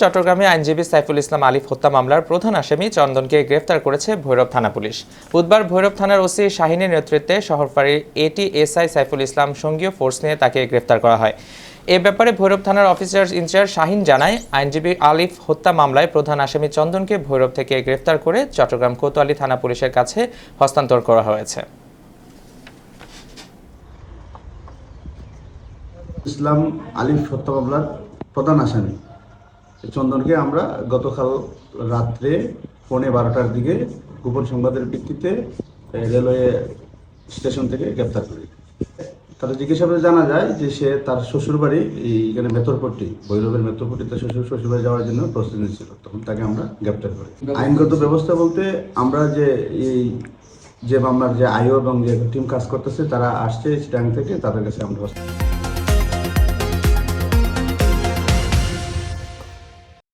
চট্টগ্রামে আইনজীবী সাইফুল ইসলাম আলিফ হত্যা মামলার প্রধান আসামি চন্দনকে গ্রেফতার করেছে ভৈরব থানা পুলিশ। বুধবার ভৈরব থানার ওসি শাহিনের নেতৃত্বে শহরপাড়ির এটিএসআই সাইফুল ইসলাম সঙ্গীয় ফোর্স নিয়ে তাকে গ্রেফতার করা হয়। এ ব্যাপারে ভৈরব থানার অফিসার ইনচার্জ শাহিন জানায়, আইনজীবী আলিফ হত্যা মামলায় প্রধান আসামি চন্দনকে ভৈরব থেকে গ্রেফতার করে চট্টগ্রাম কোতোয়ালি থানা পুলিশের কাছে হস্তান্তর করা হয়েছে। ইসলাম আলিফ হত্যা মামলার প্রধান আসামি। চন্দনকে আমরা গতকাল রাত্রে পৌনে বারোটার দিকে গোপন সংবাদের ভিত্তিতে রেলওয়ে স্টেশন থেকে গ্রেপ্তার করি। তার জিজ্ঞাসাবাদে জানা যায় যে সে তার শ্বশুরবাড়ি, এইখানে মেথরপট্টি ভৈরবের মেথরপট্টিতে শ্বশুর, শ্বশুরবাড়ি যাওয়ার জন্য প্রস্তুতি নিচ্ছিল তখন তাকে আমরা গ্রেপ্তার করি। আইনগত ব্যবস্থা বলতে আমরা যে এই, যে মামলার যে আইও এবং যে টিম কাজ করতেছে, তারা আসছে চিটাং থেকে, তাদের কাছে আমরা